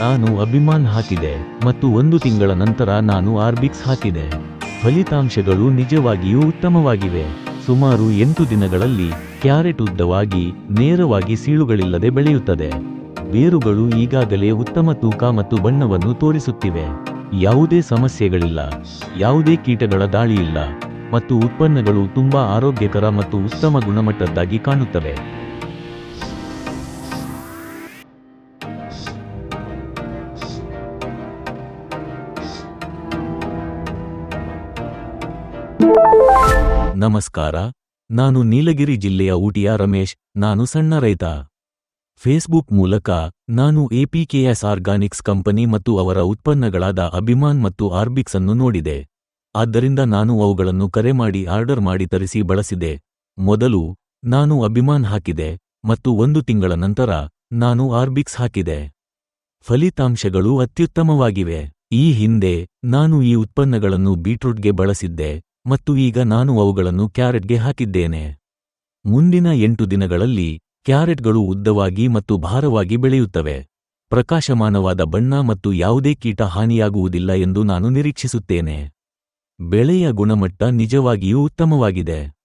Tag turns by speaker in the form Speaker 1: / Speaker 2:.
Speaker 1: ನಾನು ಅಭಿಮಾನ್ ಹಾಕಿದೆ ಮತ್ತು ಒಂದು ತಿಂಗಳ ನಂತರ ನಾನು ಆರ್ಬಿಕ್ಸ್ ಹಾಕಿದೆ. ಫಲಿತಾಂಶಗಳು ನಿಜವಾಗಿಯೂ ಉತ್ತಮವಾಗಿವೆ. ಸುಮಾರು ಎಂಟು ದಿನಗಳಲ್ಲಿ ಕ್ಯಾರೆಟ್ ಉದ್ದವಾಗಿ, ನೇರವಾಗಿ ಸೀಳುಗಳಿಲ್ಲದೆ ಬೆಳೆಯುತ್ತದೆ. ಬೇರುಗಳು ಈಗಾಗಲೇ ಉತ್ತಮ ತೂಕ ಮತ್ತು ಬಣ್ಣವನ್ನು ತೋರಿಸುತ್ತಿವೆ. ಯಾವುದೇ ಸಮಸ್ಯೆಗಳಿಲ್ಲ. ಯಾವುದೇ ಕೀಟಗಳ ದಾಳಿಯಿಲ್ಲ. ಮತ್ತು ಉತ್ಪನ್ನಗಳು ತುಂಬಾ ಆರೋಗ್ಯಕರ ಮತ್ತು ಉತ್ತಮ ಗುಣಮಟ್ಟದ್ದಾಗಿ ಕಾಣುತ್ತವೆ. ನಮಸ್ಕಾರ, ನಾನು ನೀಲಗಿರಿ ಜಿಲ್ಲೆಯ ಊಟಿಯ ರಮೇಶ್, ನಾನು ಸಣ್ಣ ರೈತ. ಫೇಸ್ಬುಕ್ ಮೂಲಕ ನಾನು ಎಪಿಕೆಎಸ್ ಆರ್ಗಾನಿಕ್ಸ್ ಕಂಪನಿ ಮತ್ತು ಅವರ ಉತ್ಪನ್ನಗಳಾದ ಅಭಿಮಾನ್ ಮತ್ತು ಆರ್ಬಿಕ್ಸ್ ಅನ್ನು ನೋಡಿದೆ. ಆದ್ದರಿಂದ ನಾನು ಅವುಗಳನ್ನು ಕರೆ ಮಾಡಿ ಆರ್ಡರ್ ಮಾಡಿ ತರಿಸಿ ಬಳಸಿದೆ. ಮೊದಲು ನಾನು ಅಭಿಮಾನ್ ಹಾಕಿದೆ ಮತ್ತು ಒಂದು ತಿಂಗಳ ನಂತರ ನಾನು ಆರ್ಬಿಕ್ಸ್ ಹಾಕಿದೆ. ಫಲಿತಾಂಶಗಳು ಅತ್ಯುತ್ತಮವಾಗಿವೆ. ಈ ಹಿಂದೆ ನಾನು ಈ ಉತ್ಪನ್ನಗಳನ್ನು ಬೀಟ್ರೂಟ್ಗೆ ಬಳಸಿದ್ದೆ. ಮತ್ತು ಈಗ ನಾನು ಅವುಗಳನ್ನು ಕ್ಯಾರೆಟ್ಗೆ ಹಾಕಿದ್ದೇನೆ. ಮುಂದಿನ ಎಂಟು ದಿನಗಳಲ್ಲಿ ಕ್ಯಾರೆಟ್ಗಳು ಉದ್ದವಾಗಿ ಮತ್ತು ಭಾರವಾಗಿ ಬೆಳೆಯುತ್ತವೆ. ಪ್ರಕಾಶಮಾನವಾದ ಬಣ್ಣ ಮತ್ತು ಯಾವುದೇ ಕೀಟ ಹಾನಿಯಾಗುವುದಿಲ್ಲ ಎಂದು ನಾನು ನಿರೀಕ್ಷಿಸುತ್ತೇನೆ. ಬೆಳೆಯ ಗುಣಮಟ್ಟ ನಿಜವಾಗಿಯೂ ಉತ್ತಮವಾಗಿದೆ.